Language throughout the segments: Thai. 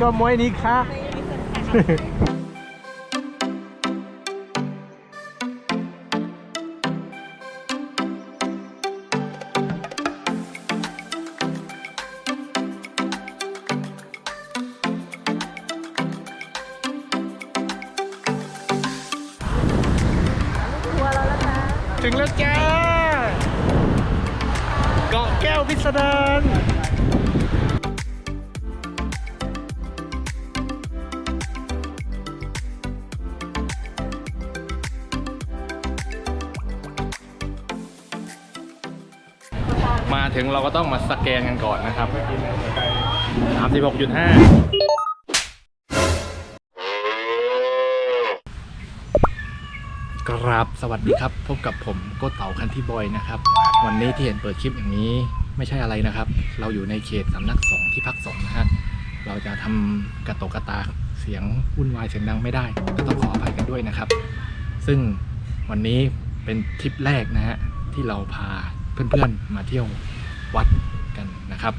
ก็มวยนี้ค่ะถึงแล้วจ้า เกาะแก้วพิสดาร มาถึงเราก็ต้องมาสแกนกันก่อนนะครับ36.5กราบสวัสดีครับ พบกับผมโกเต่าคันที่บอยนะครับ วันนี้ที่เห็นเปิดคลิปอย่างนี้ไม่ใช่อะไรนะครับ เราอยู่ในเขตสำนักสงฆ์ที่พักสงฆ์นะฮะเราจะทำกระตกกระตาเสียงวุ่นวายเสียงดังไม่ได้ ก็ต้องขออภัยกันด้วยนะครับ ซึ่งวันนี้เป็นทริปแรกนะฮะที่เราพา เพื่อนๆมาเที่ยววัดกันนะครับ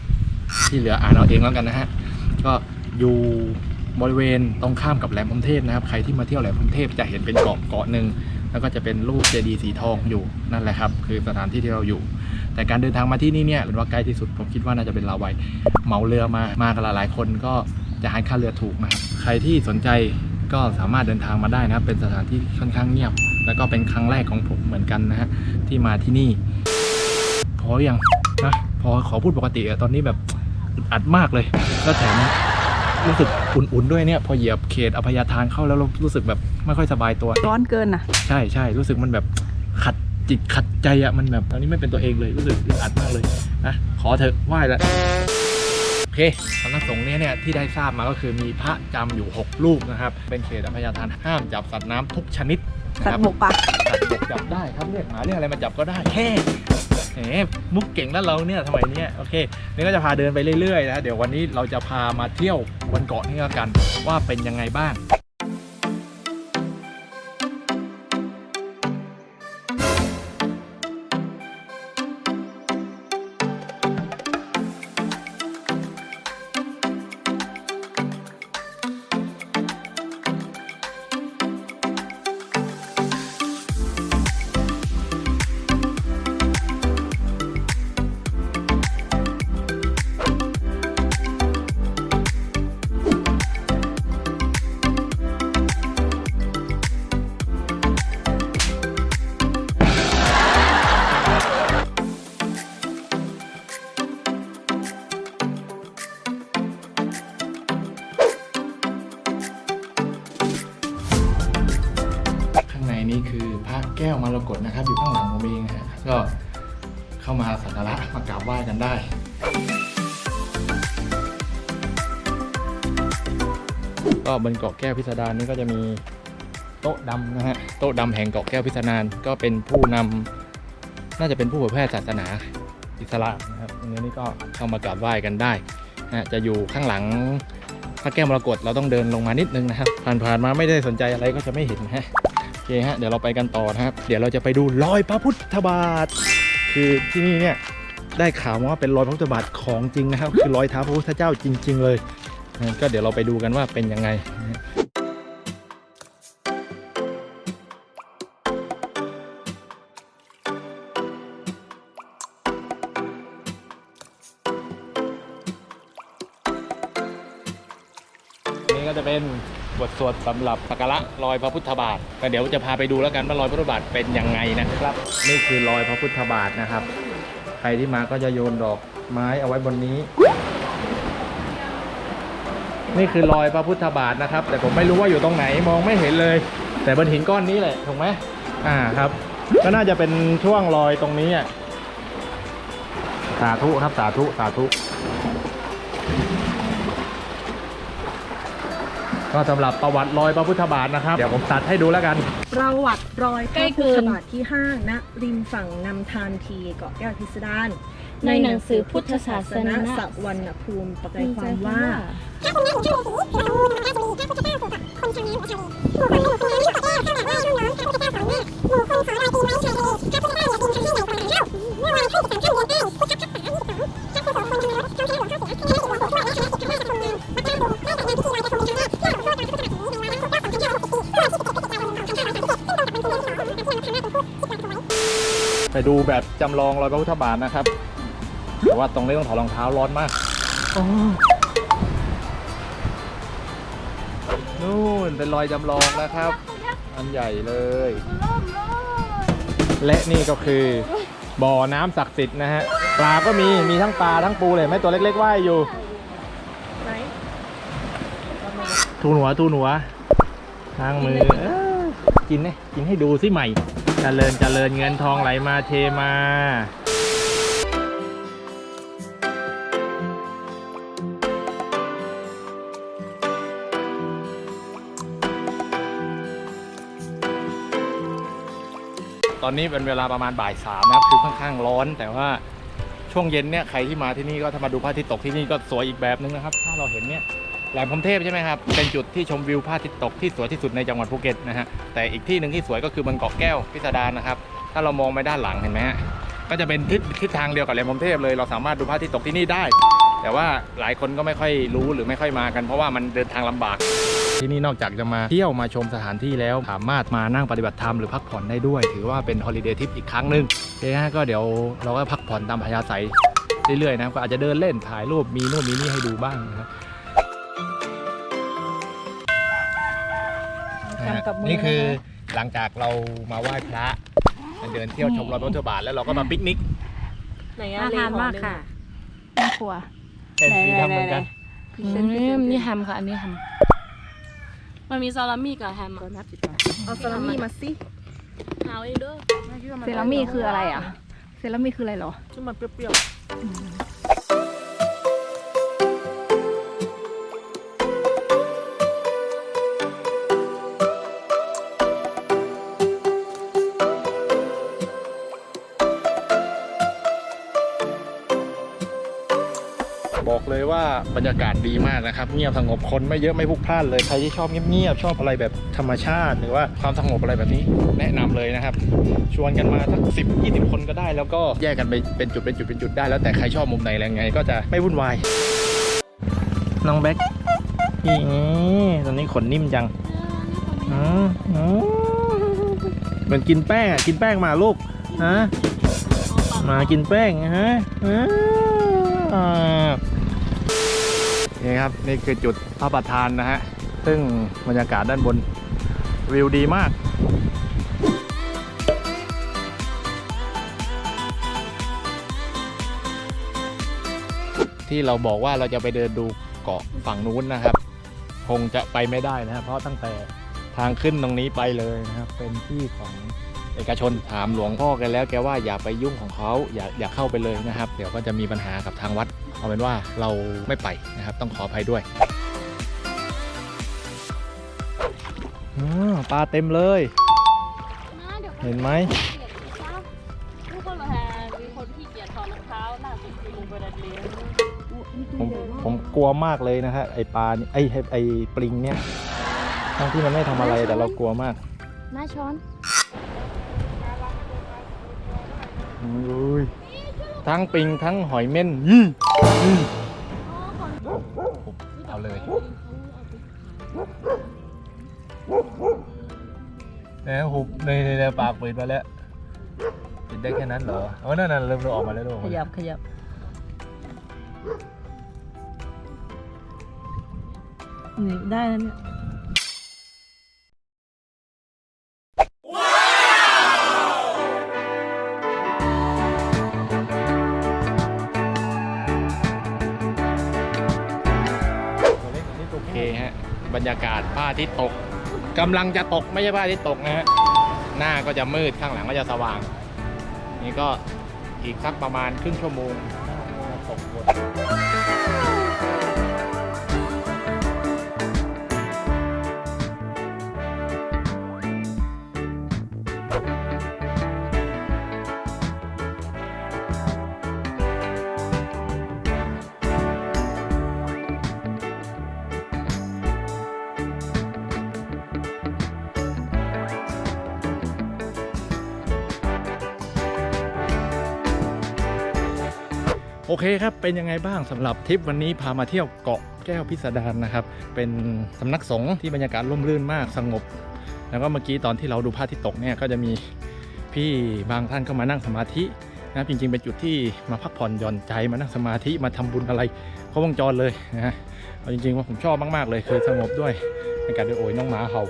ที่เหลืออ่านเอาเองแล้วกันนะฮะก็อยู่บริเวณตรงข้ามกับแหลมพรมเทพนะครับ ใครที่มาเที่ยวแหลมพรมเทพจะเห็นเป็นเกาะเกาะหนึ่งแล้วก็จะเป็นรูปเจดีย์สีทองอยู่นั่นแหละครับ คือสถานที่ที่เราอยู่ แต่การเดินทางมาที่นี่เนี่ยเป็นว่าใกล้ที่สุดผมคิดว่าน่าจะเป็นลาวัยเหมาเรือมามากันหลายๆคนก็จะห้ค่าเรือถูกนะครับใครที่สนใจก็สามารถเดินทางมาได้นะครับเป็นสถานที่ค่อนข้างเงียบ แล้วก็เป็นครั้งแรกของผมเหมือนกันนะฮะที่มาที่นี่ พอยังนะพอขอพูดปกติอะตอนนี้แบบอึดอัดมากเลย แล้วแถมรู้สึกอุ่นๆด้วยเนี่ย พอเหยียบเขตอภัยทานเข้าแล้วเรารู้สึกแบบไม่ค่อยสบายตัว ร้อนเกินนะใช่ใช่รู้สึกมันแบบขัดจิตขัดใจอะมันแบบตอนนี้ไม่เป็นตัวเองเลยรู้สึกอึดอัดมากเลยนะขอเถอะไหว้แล้วโอเคสำนักสงฆ์เนี้เนี่ยที่ได้ทราบมาก็คือมีพระจำอยู่ 6 รูปนะครับ เป็นเขตอภัยทานห้ามจับสัตว์น้ำทุกชนิดนะสัตครับว์บกปะสัตว์บกจับได้ครับเรียกหมาเรียกอะไรมาจับก็ได้แค่ เอ๋มุกเก่งแล้วเราเนี่ยทำไมเนี่ยโอเคนี่ก็จะพาเดินไปเรื่อยๆนะเดี๋ยววันนี้เราจะพามาเที่ยวบนเกาะนี้กันว่าเป็นยังไงบ้าง นี้คือพระแก้วมรกตนะครับ อยู่ข้างหลังผมเองนะฮะก็เข้ามาสักการะมากราบไหว้กันได้ก็บนเกาะแก้วพิสดารนี้ก็จะมีโต๊ะดำนะฮะโต๊ะดำแห่งเกาะแก้วพิสดารก็เป็นผู้นำน่าจะเป็นผู้เผยแพร่ศาสนาอิสลามนะครับตรงนี้นี่ก็เข้ามากราบไหว้กันได้นะจะอยู่ข้างหลังพระแก้วมรกตเราต้องเดินลงมานิดนึงนะครับ ผ่านๆมาไม่ได้สนใจอะไรก็จะไม่เห็นนะฮะ เคฮะเดี๋ยวเราไปกันต่อนะครับ เดี๋ยวเราจะไปดูรอยพระพุทธบาท คือที่นี่เนี่ยได้ข่าวมาว่าเป็นรอยพระพุทธบาทของจริงนะครับ คือรอยเท้าพระพุทธเจ้าจริง ๆ เลย ก็เดี๋ยวเราไปดูกันว่าเป็นยังไง สวดสำหรับสักการะรอยพระพุทธบาทก็เดี๋ยวจะพาไปดูแล้วกันว่ารอยพระพุทธบาทเป็นยังไงนะครับ นี่คือรอยพระพุทธบาทนะครับ ใครที่มาก็จะโยนดอกไม้เอาไว้บนนี้ นี่คือรอยพระพุทธบาทนะครับ แต่ผมไม่รู้ว่าอยู่ตรงไหนมองไม่เห็นเลย แต่บนหินก้อนนี้แหละถูกไหมอ่าครับ ก็น่าจะเป็นช่วงรอยตรงนี้อะสาธุครับสาธุสาธุ ก็สำหรับประวัติรอยพระพุทธบาทนะครับ เดี๋ยวผมตัดให้ดูแล้วกัน ประวัติรอยพใกล้ระเกิพุทธนบาทที่5ณริมฝั่งนำทานทีเกาะแก้วพิสดารในหนังสือพุทธศาสนาสักวรรณภูมิประกายความว่า ดูแบบจำลองรอยพระพุทธบาทนะครับแต่ว่าตรงนี้ต้องถอดรองเท้าร้อนมากนู่นเป็นรอยจำลองนะครับ อันใหญ่เลย และนี่ก็คือ บ่อน้ำศักดิ์สิทธิ์นะฮะปลาก็มีมีทั้งปลาทั้งปูเลยเห็นไหม่ตัวเล็กๆว่ายอยู่ไหนทูหนัวทูหนัวทางมือเอ้อกินเนี่ยกินให้ดูสิใหม่เจริญเจริญเงินทองไหลมาเทมาตอนนี้เป็นเวลาประมาณบ่ายสามนะครับคือค่อนข้างร้อน แต่ว่าช่วงเย็นเนี่ยใครที่มาที่นี่ก็ถ้ามาดูพระอาทิตย์ตกที่นี่ก็สวยอีกแบบนึงนะครับ ถ้าเราเห็นเนี่ย แหลมพรมเทพใช่ไหมครับ เป็นจุดที่ชมวิวพระอาทิตย์ตกที่สวยที่สุดในจังหวัดภูเก็ตนะฮะ แต่อีกที่หนึ่งที่สวยก็คือบนเกาะแก้วพิสดารนะครับ ถ้าเรามองไปด้านหลังเห็นไหมฮะ ก็จะเป็นทิศทิศทางเดียวกับแหลมพรมเทพเลย เราสามารถดูพระอาทิตย์ตกที่นี่ได้ แต่ว่าหลายคนก็ไม่ค่อยรู้หรือไม่ค่อยมากัน เพราะว่ามันเดินทางลำบากที่นี่นอกจากจะมาเที่ยวมาชมสถานที่แล้วสามารถมานั่งปฏิบัติธรรมหรือพักผ่อนได้ด้วย ถือว่าเป็นฮอลิเดย์ทริปอีกครั้งหนึ่งโอเคฮะก็เดี๋ยวเราก็พักผ่อนตามพยาศัยเรื่อยๆนะก็อาจจะเดินเล่นถ่ายรูปมีนู่นมีนี่ให้ดูบ้างนะครับ ทำกับมือนี่คือหลังจากเรามาไหว้พระมาเดินเที่ยวชมรอยพระพุทธบาทแล้วเราก็มาปิกนิกไหนอะน่าทานมากค่ะน่ากลัวเอ็นซีทำเหมือนกันอืมนี่แฮมค่ะอันนี้แฮมมันมีซาลามี่กับแฮมก็อะนับจิตมาเอาซาลามี่มาสิเอาเองเด้อเซรามีคืออะไรอะเซรามีคืออะไรเหรอที่มันเปรี้ยว บอกเลยว่าบรรยากาศดีมากนะครับเงียบสงบคนไม่เยอะไม่พลุกพล่านเลยใครที่ชอบเงียบๆชอบอะไรแบบธรรมชาติ หรือว่าความสงบอะไรแบบนี้แนะนำเลยนะครับ ชวนกันมาสักสิบยี่สิบคนก็ได้ แล้วก็แยกกันไปเป็นจุดเป็นจุดเป็นจุดได้ แล้วแต่ใครชอบมุมไหนอะไรไง ก็จะไม่วุ่นวายน้องแบ็คนี่ตอนนี้ขนนิ่มจังอืมอืมเหมือนกินแป้งอะกินแป้งมาลูกฮะมากินแป้งฮะอ่า นี่ครับนี่คือจุดพระประธานนะฮะ ซึ่งบรรยากาศด้านบนวิวดีมากที่เราบอกว่าเราจะไปเดินดูเกาะฝั่งนู้นนะครับ คงจะไปไม่ได้นะครับ เพราะตั้งแต่ทางขึ้นตรงนี้ไปเลยนะครับ เป็นที่ของ เอกชนถามหลวงพ่อกันแล้วแกว่าอย่าไปยุ่งของเขาอย่าอย่าเข้าไปเลยนะครับ เดี๋ยวก็จะมีปัญหากับทางวัดเอาเป็นว่าเราไม่ไปนะครับ ต้องขออภัยด้วยออปลาเต็มเลยเห็นไหมๆทุกคนเหรอฮะมีคนขี้เกียจถอดรองเท้าหน้าสุดคือลุงเบอร์ดเลียผมผมกลัวมากเลยนะฮะไอปลานี่ไอไอ้ไอปลิงเนี่ยทั้งที่มันไม่ทำอะไรแต่เรากลัวมากหน้าช้อน อุ้ ยทั้งปิงทั้งหอยเม่นยี่ยี่เอาเลยแล้วหุบในในปากเปิดมาแล้วกินได้แค่นั้นเหรอเออนั่นน่ะเริ่มเริ่มออกมาแล้วเริ่มออกขมายับขยับนี่ได้แล้วเนี่ย บรรยากาศผ้าที่ตกกำลังจะตกไม่ใช่ผ้าที่ตกนะฮะหน้าก็จะมืดข้างหลังก็จะสว่าง นี่ก็อีกสักประมาณครึ่งชั่วโมงตกหมด โอเคครับ เป็นยังไงบ้างสำหรับทริปวันนี้พามาเที่ยวเกาะแก้วพิสดารนะครับ เป็นสำนักสงฆ์ที่บรรยากาศร่มรื่นมากสงบ แล้วก็เมื่อกี้ตอนที่เราดูพระอาทิตย์ตกเนี่ยก็จะมีพี่บางท่านก็มานั่งสมาธินะครับจริงๆเป็นจุดที่มาพักผ่อนหย่อนใจมานั่งสมาธิมาทำบุญอะไรครบวงจรเลยนะฮะเอาจริงๆว่าผมชอบมากๆเลยคือสงบด้วยในการด้วยโอยน้องหมาเห่า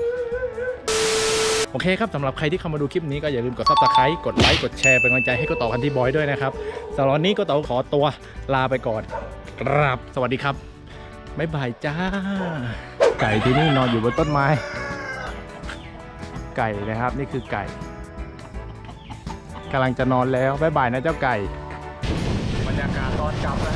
โอเคครับสำหรับใครที่เข้ามาดูคลิปนี้ก็อย่าลืมกดซับสไครต์กดไลค์กดแชร์เป็นกำลังใจให้ก็ต่อกันที่บอยด้วยนะครับ สำหรับวันนี้ก็ต้องขอตัวลาไปก่อนครับสวัสดีครับบ๊ายบายจ้า ไก่ที่นี่นอนอยู่บนต้นไม้ ไก่นะครับนี่คือไก่กำลังจะนอนแล้วบ๊ายบายนะเจ้าไก่ บรรยากาศตอนกลับ